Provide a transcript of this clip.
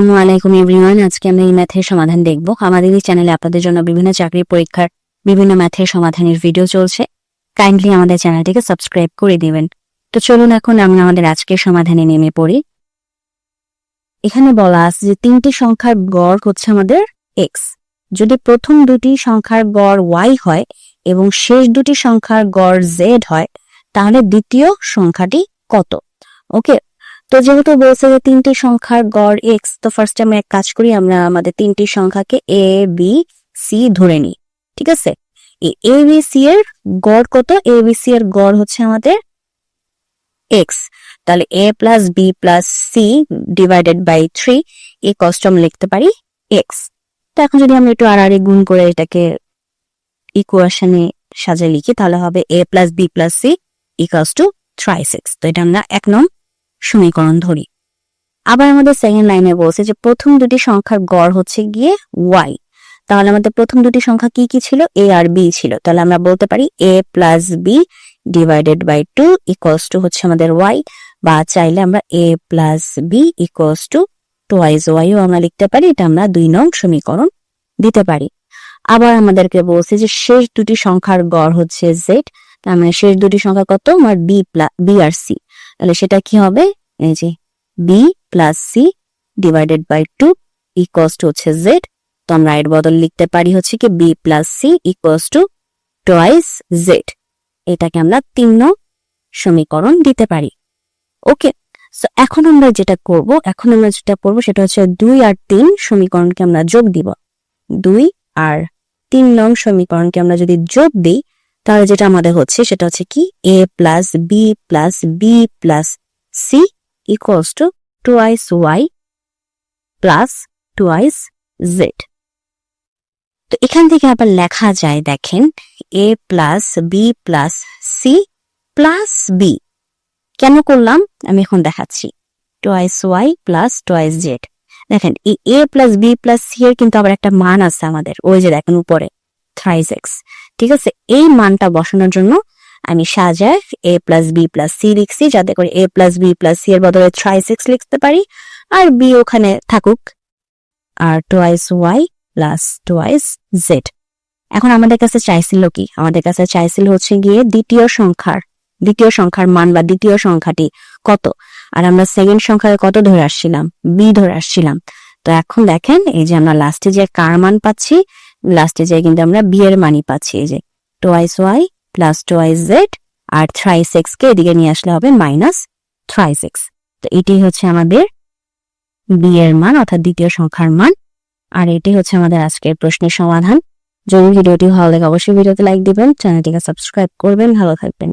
আসসালামু আলাইকুম এভরিওয়ান। আজকে আমরা এই ম্যাথের সমাধান দেখব। আমাদের এই চ্যানেলে আপনাদের জন্য বিভিন্ন চাকরি পরীক্ষার বিভিন্ন ম্যাথের সমাধানের ভিডিও চলছে। কাইন্ডলি আমাদের চ্যানেলটিকে সাবস্ক্রাইব করে দিবেন। তো চলুন এখন আমরা আমাদের আজকের সমাধানে নেমে পড়ি। এখানে বলা আছে যে তিনটি সংখ্যার গড় হচ্ছে আমাদের এক্স যদি প্রথম দুটি সংখ্যার গড় ওয়াই হয় এবং শেষ দুটি সংখ্যার গড় জেড হয়, তাহলে দ্বিতীয় সংখ্যাটি কত? ওকে তো যেহেতু বলছে যে তিনটি সংখ্যার গড় এক্স তো ফার্স্ট আমরা এক কাজ করি, আমরা আমাদের তিনটি সংখ্যাকে এ বি সি ধরে নিই, ঠিক আছে? এ বি সি এর গড় কত? এ বি সি এর গড় হচ্ছে আমাদের এক্স তাহলে A plus B plus C divided by three এই কষ্ট আমরা লিখতে পারি এক্স তো এখন যদি আমরা একটু আড়াআড়ি গুণ করে এটাকে ইকুয়েশনে সাজিয়ে লিখি, তাহলে হবে A plus B plus C equals to thrice x তো এটা আমরা এক নং সমীকরণ ধরি। আবার আমাদের সেকেন্ড লাইনে বলছে যে প্রথম দুটি সংখ্যার গড় হচ্ছে গিয়ে ওয়াই তাহলে আমাদের প্রথম দুটি সংখ্যা কি কি ছিল? এ আর বি ছিল। তাহলে আমরা বলতে পারি A plus B divided by two equals to হচ্ছে আমাদের ওয়াই বা চাইলে আমরা A plus B equals to twice YO আমরা লিখতে পারি। এটা আমরা দুই নং সমীকরণ দিতে পারি। আবার আমাদেরকে বলছে যে শেষ দুটি সংখ্যার গড় হচ্ছে জেড তার মানে শেষ দুটি সংখ্যা কত? আমার বি প্লাস বি আর সি তাহলে সেটা কি হবে? এই যে B plus C divided by two equals to হচ্ছে জেড তো আমরা এর বদল লিখতে পারি হচ্ছে কি B plus C equals to twice Z এটাকে আমরা তিন নং সমীকরণ দিতে পারি। ওকে সো এখন আমরা যেটা করব, এখন আমরা যেটা করব সেটা হচ্ছে দুই আর তিন সমীকরণকে আমরা যোগ দিব। দুই আর তিন নং সমীকরণকে আমরা যদি যোগ দিই তাহলে যেটা আমাদের হচ্ছে, সেটা হচ্ছে কি? A plus B plus B plus C equals to twice Y plus twice Z তো এখান থেকে আবার লেখা যায়, দেখেন A plus B plus C plus B কেন করলাম? আমি এখন দেখাচ্ছি। Twice Y plus twice Z দেখেন, এই A plus B plus C এর কিন্তু আবার একটা মান আছে আমাদের, ওই যে দেখেন উপরে। এক্স ঠিক আছে? এই মানটা বসানোর জন্য আমি সাজায় A plus B plus C লিখছি, যাতে করে A plus B plus C এর বদলে থ্রাইস এক্স লিখতে পারি। আর বি ওখানে থাকুক। আর twice Y plus twice Z এখন আমাদের কাছে চাইছিল কি? আমাদের কাছে চাইছিল হচ্ছে গিয়ে দ্বিতীয় সংখ্যার দ্বিতীয় সংখ্যার মান বা দ্বিতীয় সংখ্যাটি কত? আর আমরা সেকেন্ড সংখ্যায় কত ধরে আসছিলাম? বি ধরে আসছিলাম। তো এখন দেখেন, এই যে আমরা লাস্টে যে কার মান পাচ্ছি লাস্টে যাই কিন্তু আমরা বি এর মানি পাচ্ছি, এই যে twice Y plus twice Z আর থ্রাই সিক্স কে এদিকে নিয়ে আসলে হবে মাইনাস থ্রাই সিক্স তো এটি হচ্ছে আমাদের বি এর মান, অর্থাৎ দ্বিতীয় সংখ্যার মান, আর এটি হচ্ছে আমাদের আজকের প্রশ্নের সমাধান। যদি ভিডিওটি ভালো লাগে, অবশ্যই ভিডিওতে লাইক দিবেন, চ্যানেলটিকে সাবস্ক্রাইব করবেন। ভালো থাকবেন।